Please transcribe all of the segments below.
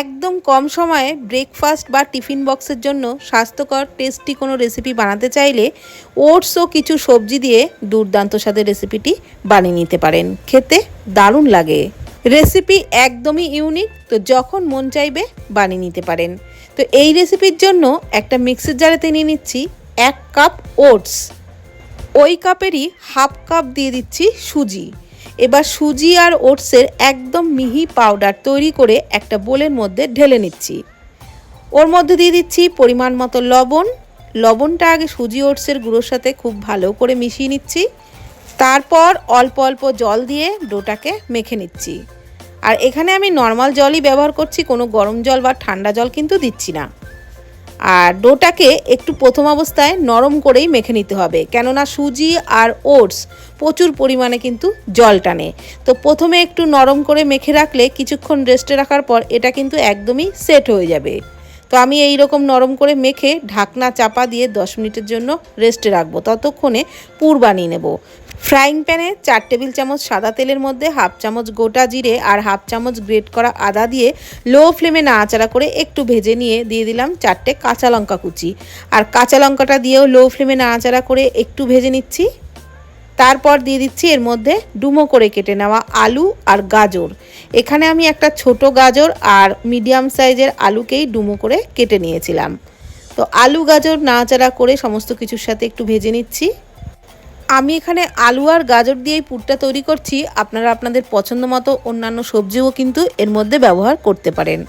একদম কম সময়ে ব্রেকফাস্ট বা টিফিন বক্সের জন্য স্বাস্থ্যকর টেস্টি কোনো রেসিপি বানাতে চাইলে ওটস ও কিছু সবজি দিয়ে দুর্দান্ত স্বাদের রেসিপিটি বানিয়ে নিতে পারেন। খেতে দারুণ লাগে। রেসিপি একদমই ইউনিক তো যখন মন চাইবে বানিয়ে নিতে পারেন। তো এই রেসিপির জন্য একটা মিক্সির জারেতে নিয়ে নিচ্ছি এক কাপ ওটস ওই কাপেরই হাফ কাপ দিয়ে দিচ্ছি সুজি। এবার সুজি আর ওটসের একদম মিহি পাউডার তৈরি করে একটা বোলের মধ্যে ঢেলে নিচ্ছি। ওর মধ্যে দিয়ে দিচ্ছি পরিমাণ মতো লবণ। লবণটা আগে সুজি ওটসের গুঁড়োর সাথে খুব ভালো করে মিশিয়ে নিচ্ছি। তারপর অল্প অল্প জল দিয়ে ডোটাকে মেখে নিচ্ছি। আর এখানে আমি নর্মাল জলই ব্যবহার করছি, কোনো গরম জল বা ঠান্ডা জল কিন্তু দিচ্ছি না। আর ডোটাকে একটু প্রথম অবস্থায় নরম করেই মেখে নিতে হবে। কেননা সুজি আর ওটস প্রচুর পরিমাণে কিন্তু জল টানে। তো প্রথমে একটু নরম করে মেখে রাখলে কিছুক্ষণ রেস্টে রাখার পর এটা কিন্তু একদমই সেট হয়ে যাবে। তো আমি এই রকম নরম করে মেখে ঢাকনা চাপা দিয়ে 10 মিনিটের জন্য রেস্টে রাখব। ততক্ষণে পুর বানিয়ে নেব। ফ্রাইং প্যানে চার টেবিল চামচ সাদা তেলের মধ্যে হাফ চামচ গোটা জিরে আর হাফ চামচ গ্রেট করা আদা দিয়ে লো ফ্লেমে নাড়াচাড়া করে একটু ভেজে নিয়ে দিয়ে দিলাম চারটে কাঁচা লঙ্কা কুচি। আর কাঁচা লঙ্কাটা দিয়েও লো ফ্লেমে নাড়াচাড়া করে একটু ভেজে নিচ্ছি। তারপর দিয়ে দিচ্ছি এর মধ্যে ডুমো করে কেটে নেওয়া আলু আর গাজর। এখানে আমি একটা ছোট গাজর আর মিডিয়াম সাইজের আলুকেই ডুমো করে কেটে নিয়েছিলাম। তো আলু, গাজর নাড়াচাড়া করে সমস্ত কিছুর সাথে একটু ভেজে নিচ্ছি। আমি এখানে আলু আর গাজর দিয়েই পুরটা তৈরি করছি। আপনারা আপনাদের পছন্দ মতো অন্যান্য সবজিও কিন্তু এর মধ্যে ব্যবহার করতে পারেন।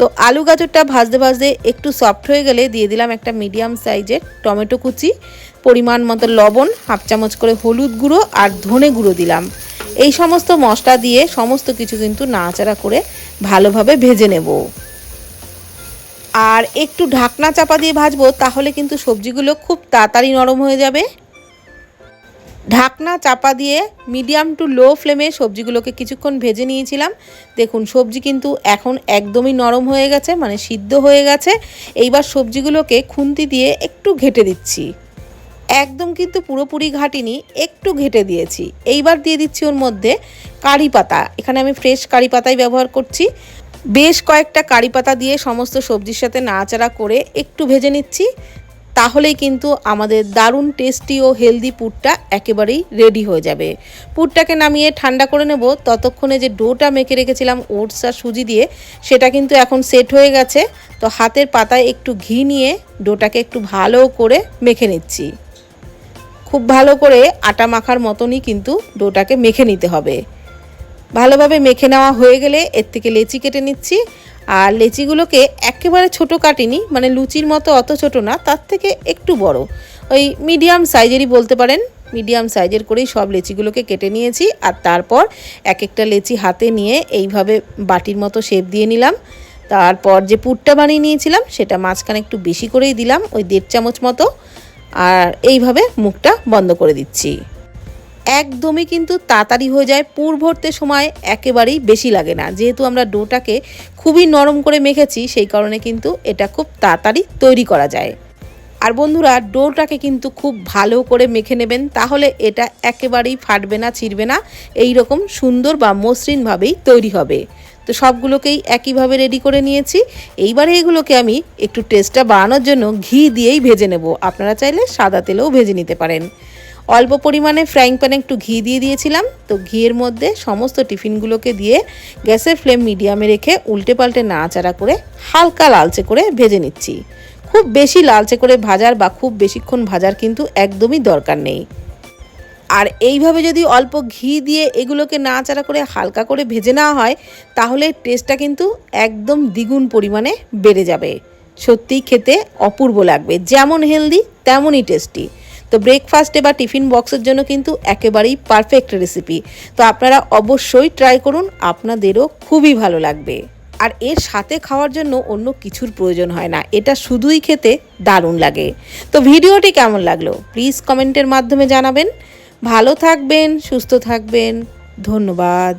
তো আলু গাজরটা ভাজতে ভাজতে একটু সফট হয়ে গেলে দিয়ে দিলাম একটা মিডিয়াম সাইজের টমেটো কুচি, পরিমাণ মতো লবণ, হাফ চামচ করে হলুদ গুঁড়ো আর ধনে গুঁড়ো দিলাম। এই সমস্ত মশলা দিয়ে সমস্ত কিছু কিন্তু নাড়াচাড়া করে ভালোভাবে ভেজে নেব। আর একটু ঢাকনা চাপা দিয়ে ভাজবো, তাহলে কিন্তু সবজিগুলো খুব তাড়াতাড়ি নরম হয়ে যাবে। ঢাকনা চাপা দিয়ে মিডিয়াম টু লো ফ্লেমে সবজিগুলোকে কিছুক্ষণ ভেজে নিয়েছিলাম। দেখুন, সবজি কিন্তু এখন একদমই নরম হয়ে গেছে মানে সিদ্ধ হয়ে গেছে। এইবার সবজিগুলোকে খুন্তি দিয়ে একটু ঘেটে দিচ্ছি। একদম কিন্তু পুরোপুরি ঘাটিনি, একটু ঘেটে দিয়েছি। এইবার দিয়ে দিচ্ছি ওর মধ্যে কারি পাতা। এখানে আমি ফ্রেশ কারি পাতাই ব্যবহার করছি। বেশ কয়েকটা কারি পাতা দিয়ে সমস্ত সবজির সাথে নাড়াচাড়া করে একটু ভেজে নিচ্ছি। তাহলেই কিন্তু আমাদের দারুণ টেস্টি ও হেলদি পুরটা একেবারেই রেডি হয়ে যাবে। পুরটাকে নামিয়ে ঠান্ডা করে নেব, ততক্ষণে যে ডোটা মেখে রেখেছিলাম ওটস আর সুজি দিয়ে, সেটা কিন্তু এখন সেট হয়ে গেছে। তো হাতের পাতায় একটু ঘি নিয়ে ডোটাকে একটু ভালো করে মেখে নিচ্ছি। খুব ভালো করে আটা মাখার মতনই কিন্তু ডোটাকে মেখে নিতে হবে। ভালোভাবে মেখে নেওয়া হয়ে গেলে এর থেকে লেচি কেটে নিচ্ছি। আর লেচিগুলোকে একেবারে ছোট কাটিনি মানে লুচির মতো অত ছোট না, তার থেকে একটু বড়। ওই মিডিয়াম সাইজেরই বলতে পারেন, মিডিয়াম সাইজের করেই সব লেচিগুলোকে কেটে নিয়েছি আর তারপর এক একটা লেচি হাতে নিয়ে এইভাবে বাটির মতো শেপ দিয়ে নিলাম। তারপর যে পুরটা বানিয়ে নিয়েছিলাম, সেটা মাঝখানে একটু বেশি করেই দিলাম, ওই দেড় চামচ মতো। আর এইভাবে মুখটা বন্ধ করে দিচ্ছি। একদমই কিন্তু তাড়াতাড়ি হয়ে যায়। পুর ভরতে সময় একেবারেই বেশি লাগে না। যেহেতু আমরা ডোটাকে খুবই নরম করে মেখেছি, সেই কারণে কিন্তু এটা খুব তাড়াতাড়ি তৈরি করা যায়। আর বন্ধুরা, ডোটাকে কিন্তু খুব ভালো করে মেখে নেবেন, তাহলে এটা একেবারেই ফাটবে না, ছিঁড়বে না। এই রকম সুন্দর বা মসৃণভাবেই তৈরি হবে। তো সবগুলোকেই একইভাবে রেডি করে নিয়েছি। এইবারে এগুলোকে আমি একটু টেস্টটা বাড়ানোর জন্য ঘি দিয়েই ভেজে নেব। আপনারা চাইলে সাদা তেলেও ভেজে নিতে পারেন। অল্প পরিমাণে ফ্রাইং প্যানে একটু ঘি দিয়ে দিয়েছিলাম। তো ঘিয়ের মধ্যে সমস্ত টিফিনগুলোকে দিয়ে গ্যাসের ফ্লেম মিডিয়ামে রেখে উল্টে পাল্টে নাড়াচাড়া করে হালকা লালচে করে ভেজে নিচ্ছি। খুব বেশি লালচে করে ভাজার বা খুব বেশিক্ষণ ভাজার কিন্তু একদমই দরকার নেই। আর এইভাবে যদি অল্প ঘি দিয়ে এগুলোকে নাড়াচাড়া করে হালকা করে ভেজে নেওয়া হয়, তাহলে টেস্টটা কিন্তু একদম দ্বিগুণ পরিমাণে বেড়ে যাবে। সত্যিই খেতে অপূর্ব লাগবে। যেমন হেলদি তেমনই টেস্টি তো ব্রেকফাস্টে বা টিফিন বক্সের জন্য কিন্তু একেবারেই পারফেক্ট রেসিপি তো আপনারা অবশ্যই ট্রাই করুন, আপনাদেরও খুবই ভালো লাগবে। আর এর সাথে খাওয়ার জন্য অন্য কিছুর প্রয়োজন হয় না, এটা শুধুই খেতে দারুণ লাগে। তো ভিডিওটি কেমন লাগল? প্লিজ কমেন্টের মাধ্যমে জানাবেন। ভালো থাকবেন, সুস্থ থাকবেন, ধন্যবাদ।